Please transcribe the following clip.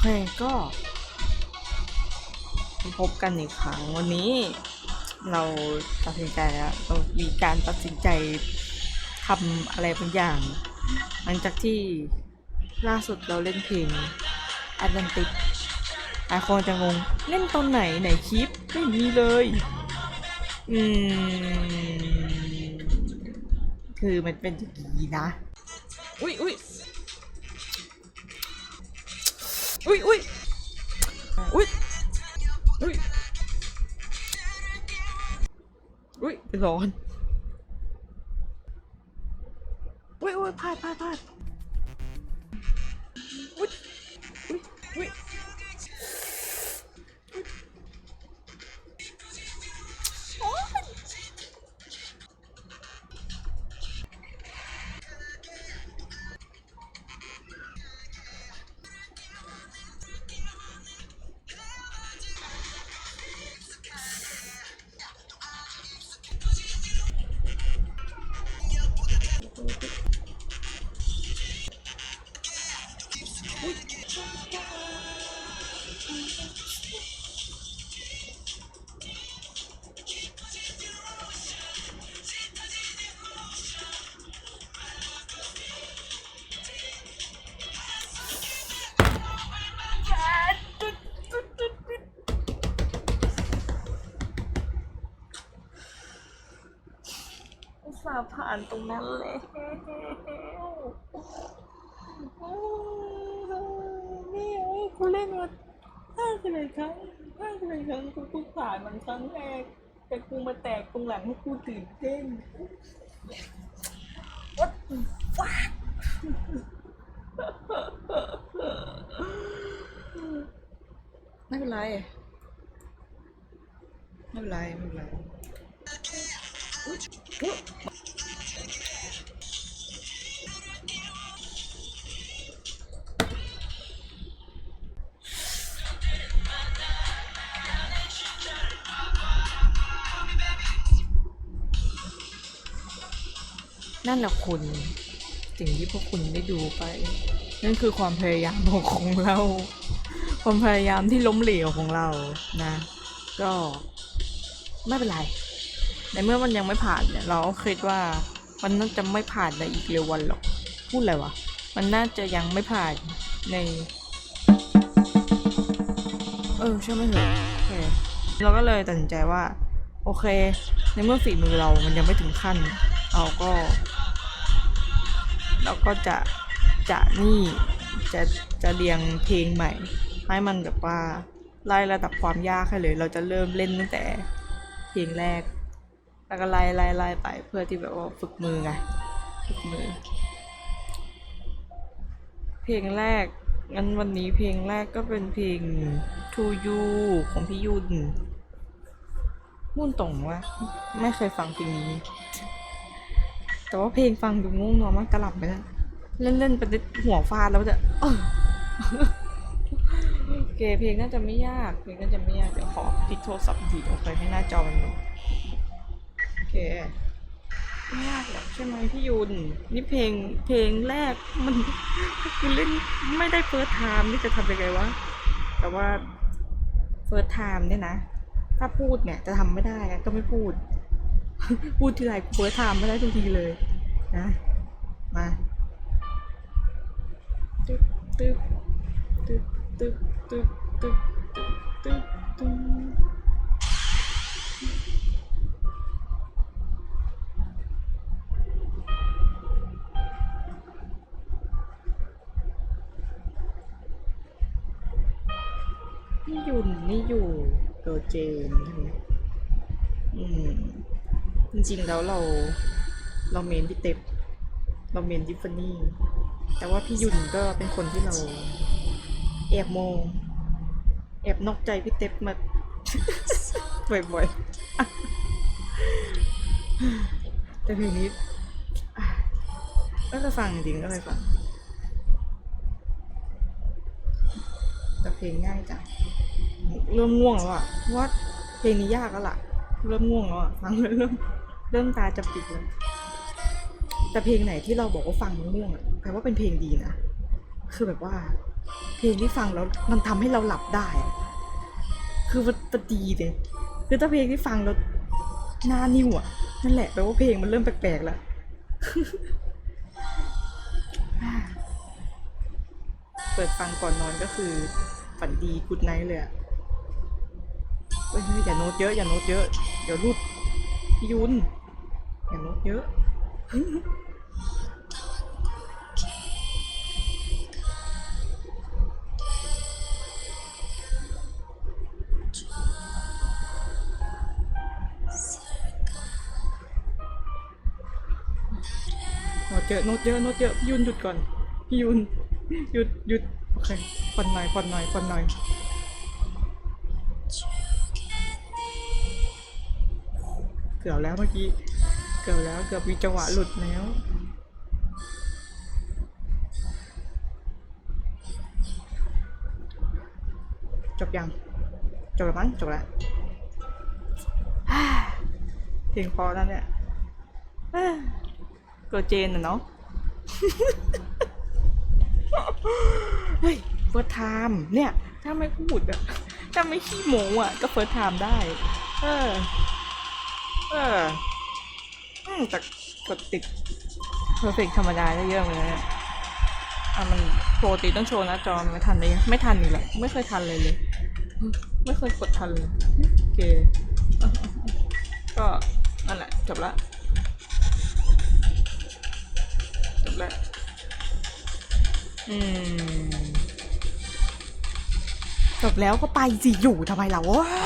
เคก็พบกันอีกครั้งวันนี้เราตัดสินใจแล้วเรามีการตัดสินใจทำอะไรบางอย่าง หลังจากที่ล่าสุดเราเล่นเพลง Atlantic หลายคนจะงง เล่นตอนไหนไหนคลิป ไม่มีเลย อืม คือมันเป็นอย่างนี้นะ อุ้ยอุ้ย อุ้ยอุ้ยอุ้ยอุ้ยอุ้ยร้อนอุ้ยอุ้ยพลาดพลาดพลาดอุ้ยอุ้ยอุ้ยานตรงนั้นแล้วนี่ไอ้กูเล่นมาห้าสิบเอ็ดครั้งห้าสิบเอ็ดครั้งกูเพิ่งผ่านมันครั้งแรก แต่กูมาแตกตรงหลังให้กูตื่นเต้น What the fuck ไม่เป็นไรไม่เป็นไรไม่เป็นไร นั่นแหละคุณสิ่งที่พวกคุณได้ดูไป นั่นคือความพยายามของเรา ความพยายามที่ล้มเหลวของเรานะ ก็ไม่เป็นไรในเมื่อมันยังไม่ผ่านเนี่ยเราคิดว่ามันน่าจะไม่ผ่านในอีกเร็ววันหรอกพูดอะไรวะมันน่าจะยังไม่ผ่านใน เออใช่ไหมเหรอโอเคเราก็เลยตัดสินใจว่า โอเค ในเมื่อฝีมือเรามันยังไม่ถึงขั้น เราก็ เราก็จะจะนี่จะจะเรียงเพลงใหม่ ให้มันแบบว่าไล่ระดับความยากให้เลย เราจะเริ่มเล่นตั้งแต่เพลงแรก แล้วก็ไล่ไล่ไล่ไปเพื่อที่แบบว่าฝึกมือไงฝึกมือ เพลงแรกงั้นวันนี้เพลงแรกก็เป็นเพลง To You ของพี่ยุนมุ่นตรงว่าไม่เคยฟังเพลงนี้ แต่ว่าเพลงฟังดูง่วงนอนมากกระหล่ำไปแล้วเล่นเล่นๆไปนิดหัวฟาดแล้วจะเออโอเคเพลงน่าจะไม่ยาก เพลงน่าจะไม่ยากเดี๋ยวขอพลิกโทรศัพท์อีกทีโอเคให้หน้าจอมันโอเคไม่ยากหรอกใช่ไหมพี่ยุนนี่เพลงเพลงแรกมันคือเล่นไม่ได้เฟิร์สไทม์นี่จะทำยังไงวะแต่ว่าเฟิร์สไทม์เนี่ยนะ ถ้าพูดเนี่ยจะทำไม่ได้ก็ไม่พูด พูดทีไรเฟิร์สไทม์ไม่ได้ทุกทีเลยนะมาตึ๊บตึ๊บตึ๊บตึ๊บตึ๊บตึ๊บตึ๊บตึ๊บตึ๊บนี่ยุนนี่อยู่เกิร์ลเจนใช่ไหมอืม จริงๆแล้วเราเราเมนพี่เต็บเราเมนทิฟฟานี่ แต่ว่าพี่ยุนก็เป็นคนที่เราแอบมองแอบนอกใจพี่เต็บมาบ่อยๆ แต่เพลงนี้ก็จะฟังจริงก็เลยฟังแต่เพลงง่ายจังเริ่มง่วงแล้วอะว่าเพลงนี้ยากแล้วล่ะ เริ่มง่วงแล้วอะฟังเริ่ม เริ่มตาจะปิดแล้วแต่เพลงไหนที่เราบอกว่าฟังแล้วง่วงอะแปลว่าเป็นเพลงดีนะคือแบบว่า เพลงที่ฟังแล้วมันทำให้เราหลับได้ คือมันดีเลยคือถ้าเพลงที่ฟังแล้วหน้านิ่วอะนั่นแหละแปลว่าเพลงมันเริ่มแปลกๆแล้วเปิดฟังก่อนนอนก็คือฝันดีกุดไนท์เลยอะเฮ้ยเฮ้ยอย่าโน้ตเยอะอย่าโน้ตเยอะ เดี๋ยวรูด พี่ยุนอย่าโน้ตเยอะโน้ตเยอโน้ตเยอะโน้ตเยอะพี่ยุนหยุดก่อนพี่ยุนหยุดหยุดโอเคผ่อนหน่อยผ่อนหน่อยผ่อนหน่อย เกือบแล้วเมื่อกี้ เกือบแล้วเกือบมีจังหวะหลุดแล้วจบยัง จบแล้วมั้งจบแล้วเพลงพอแล้วเนี่ยเกิดเจนอะเนาะเฮ้ยเฟิร์สไทม์เนี่ย ถ้าไม่พูดอะถ้าไม่ขี้โมอะก็เฟิร์สไทม์ได้ เออ เอออืมแต่กดติดเพอร์เฟกธรรมดาได้เยอะเลยนะอะมันปกติต้องโชว์หนะจอมันไม่ทันเลยไม่ทันนี่แหละไม่เคยทันเลยเลย ไม่เคยกดทันเลยโอเคอะก็นั่นแหละจบละจบแล้วอืมจบแล้วก็ไปสิอยู่ทำไมเราวะ